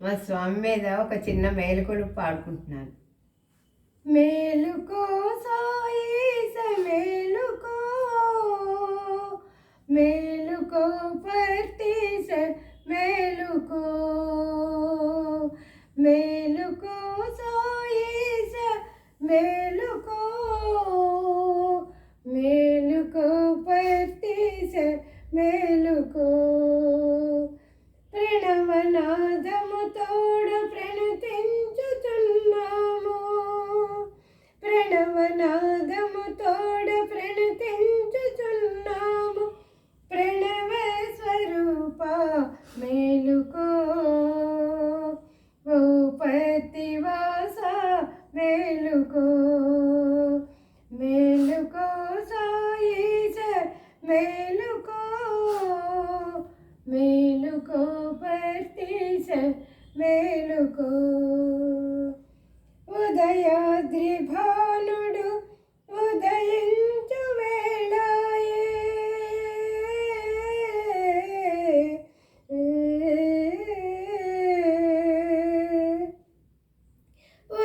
మా స్వామి మీద ఒక చిన్న మేలుకొలు పాడుకుంటున్నాను. మేలుకో సాయిస మేలుకో మేలుకో పర్తీస మేలుకో మేలుకో సాయిస మేలుకో మేలుకో పర్తీస మేలుకో.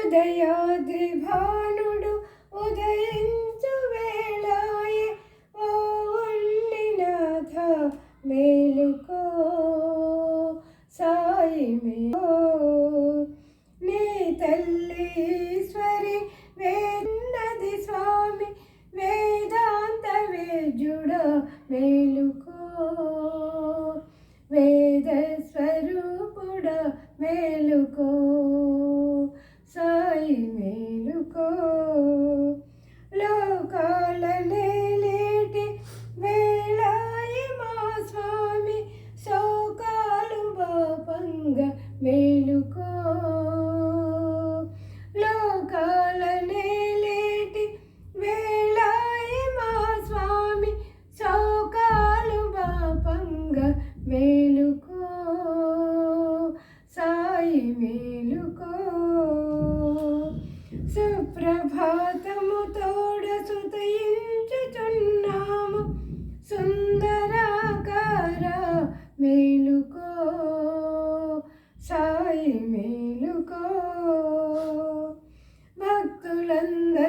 ఉదయాద్రి భానుడు ఉదయించు వేళాయే ఓ ఉండినాథ మేలుకో సాయి మేలో నీ తల్లి ఈశ్వరి వేన్నది స్వామి వేదాంత వేజుడ మేలుకో. మేలుకో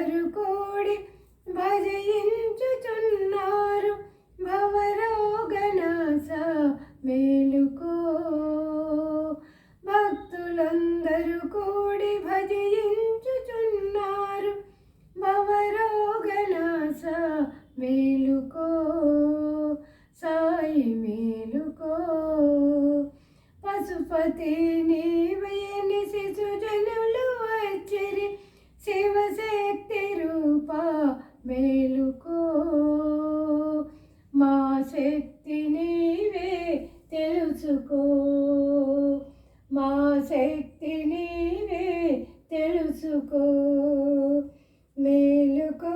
వారు కూడి భజయించుచున్నారు. భవరోగనాశ మేలుకో. భక్తులందరూ కూడి భజయించుచున్నారు. భవరోగనాశ మేలుకో. సాయి మేలుకో. పశుపతిని శక్తి నీవే తెలుసుకో మేలుకో